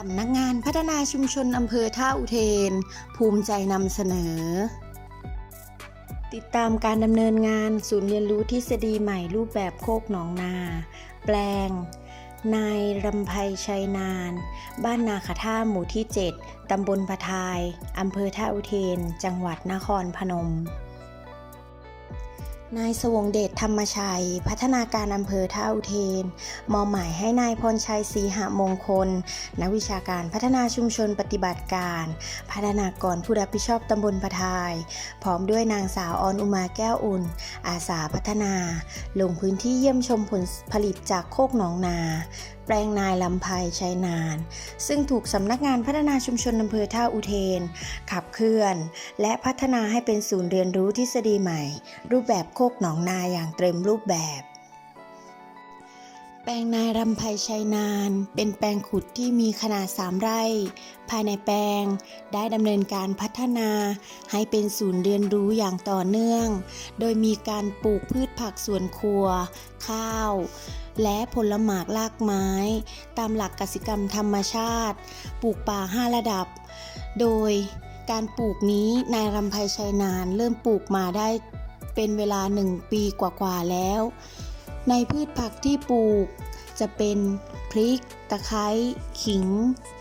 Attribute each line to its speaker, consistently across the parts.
Speaker 1: สำนักงานพัฒนาชุมชนอำเภอท่าอุเทน ภูมิใจนำเสนอ ติดตามการดำเนินงานศูนย์เรียนรู้ทฤษฎีใหม่รูปแบบโคกหนองนา แปลง นายรำไพชัยนาน บ้านนาขาท่าหมู่ที่ 7 ตำบลพะทาย อำเภอท่าอุเทน จังหวัดนครพนม นายสวงเดชธรรมชัย พัฒนาการอำเภอท่าอุเทน มอบหมายให้นายพรชัยศรีหมงคล นักวิชาการพัฒนาชุมชนปฏิบัติการ พัฒนากรผู้รับผิดชอบตำบลพะทาย พร้อมด้วยนางสาวออนอุมาแก้วอุ่น อาสาพัฒนา ลงพื้นที่เยี่ยมชมผลผลิตจากโคกหนองนาแปลงนายลำไพชัยนาน ซึ่งถูกสำนักงานพัฒนาชุมชนอำเภอท่าอุเทน ขับเคลื่อน และพัฒนาให้เป็นศูนย์เรียนรู้ทฤษฎีใหม่ รูปแบบโคกหนองนาอย่างเต็มรูปแบบ แปลงนายรำไพชัยนาน เป็นแปลงขุดที่มีขนาด 3 ไร่ ภายในแปลงได้ดำเนินการพัฒนา ให้เป็นศูนย์เรียนรู้อย่างต่อเนื่อง โดยมีการปลูกพืชผักสวนครัว ข้าว และผลหมากลากไม้ ตามหลักกสิกรรมธรรมชาติ ปลูกป่า 5 ระดับ โดยการปลูกนี้นายรำไพชัยนานเริ่มปลูกมาได้เป็นเวลา 1 ปีกว่าๆแล้ว ในพืชผักที่ปลูก จะเป็นพริก ตะไคร้ ขิง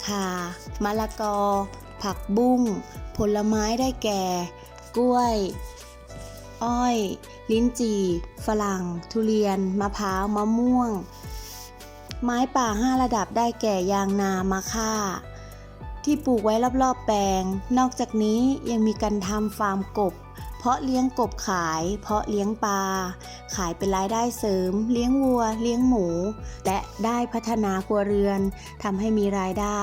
Speaker 1: ข่ามะละกอ ผักบุ้ง ผลไม้ได้แก่ กล้วย อ้อย ลิ้นจี่ ฝรั่ง ทุเรียน มะพร้าว มะม่วง ไม้ป่าห้าระดับได้แก่ยางนา มะค่า ที่ปลูกไว้รอบๆแปลง นอกจากนี้ยังมีการทำฟาร์มกบ เพาะเลี้ยงกบขาย เพาะเลี้ยงปลา ขายเป็นรายได้เสริม เลี้ยงวัว เลี้ยงหมู และได้พัฒนาครัวเรือนทำให้มีรายได้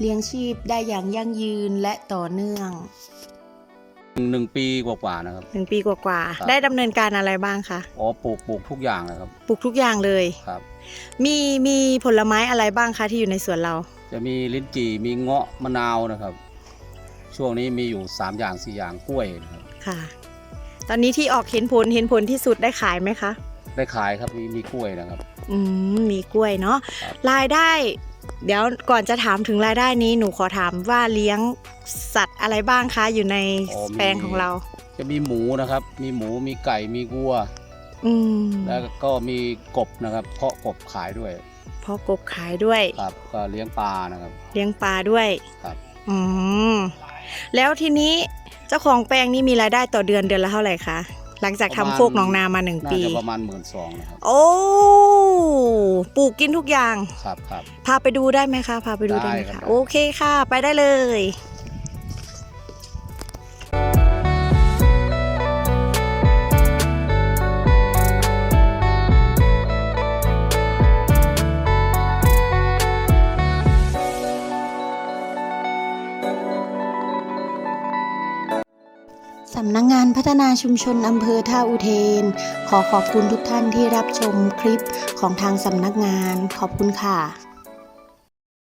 Speaker 1: เลี้ยงชีพได้อย่างยั่งยืนและต่อเนื่อง
Speaker 2: หนึ่งปีกว่าๆนะครับ
Speaker 1: หนึ่งปีกว่า
Speaker 2: ครับ
Speaker 1: ๆได้ดำเนินการอะไรบ้างคะ
Speaker 2: อ๋อ ปลูก ปลูกทุกอย่างเลยครับ
Speaker 1: ปลูกทุกอย่างเลย
Speaker 2: ครับ
Speaker 1: มี มีผลไม้อะไรบ้างคะที่อยู่ในสวนเรา
Speaker 2: จะมีลิ้นจี่ มีเงาะ มะนาวนะครับ ช่วงนี้มีอยู่ 3 อย่าง 4 อย่างกล้วยนะครับ
Speaker 1: ค่ะ ตอนนี้ที่ออกเห็นผลเห็นผลที่สุดได้ขายไหมคะ
Speaker 2: ได้ขายครับมีมีกล้วยนะครับ
Speaker 1: อืมมีกล้วยเนาะ
Speaker 2: ครับ
Speaker 1: รายได้ เดี๋ยวก่อนจะถามถึงรายได้นี้หนูขอถามว่าเลี้ยงสัตว์อะไรบ้างคะอยู่ใน
Speaker 2: อ๋อมี
Speaker 1: แปลงของเรา
Speaker 2: จะมีหมูนะครับ มีหมูมีไก่มีวัว
Speaker 1: อืม
Speaker 2: แล้วก็มีกบนะครับ เพาะกบขายด้วย
Speaker 1: เพาะกบขายด้วย
Speaker 2: ครับ ก็เลี้ยงปลานะครับ
Speaker 1: เลี้ยงปลาด้วย
Speaker 2: ครับ
Speaker 1: อืม แล้วทีนี้เจ้าของแปลงนี้มีรายได้ต่อเดือนเดือนละเท่าไหร่คะ หลังจากทำโคกหนองนามาหนึ่ง
Speaker 2: น่า
Speaker 1: ปี
Speaker 2: จะประมาณหมื่นสองนะครับ
Speaker 1: โอ้ ปลูกกินทุกอย่าง
Speaker 2: ครับครับ
Speaker 1: พาไปดูได้ไหมคะ พาไปดูได้ไหม
Speaker 2: ได้ครั
Speaker 1: คะ
Speaker 2: บ
Speaker 1: โอเคค่ะ ไปได้เลย สำนักงงานพัฒนาชุมชนอำเภอท่าอุเทน ขอขอบคุณทุกท่านที่รับชมคลิปของทางสำนักงาน ขอบคุณค่ะ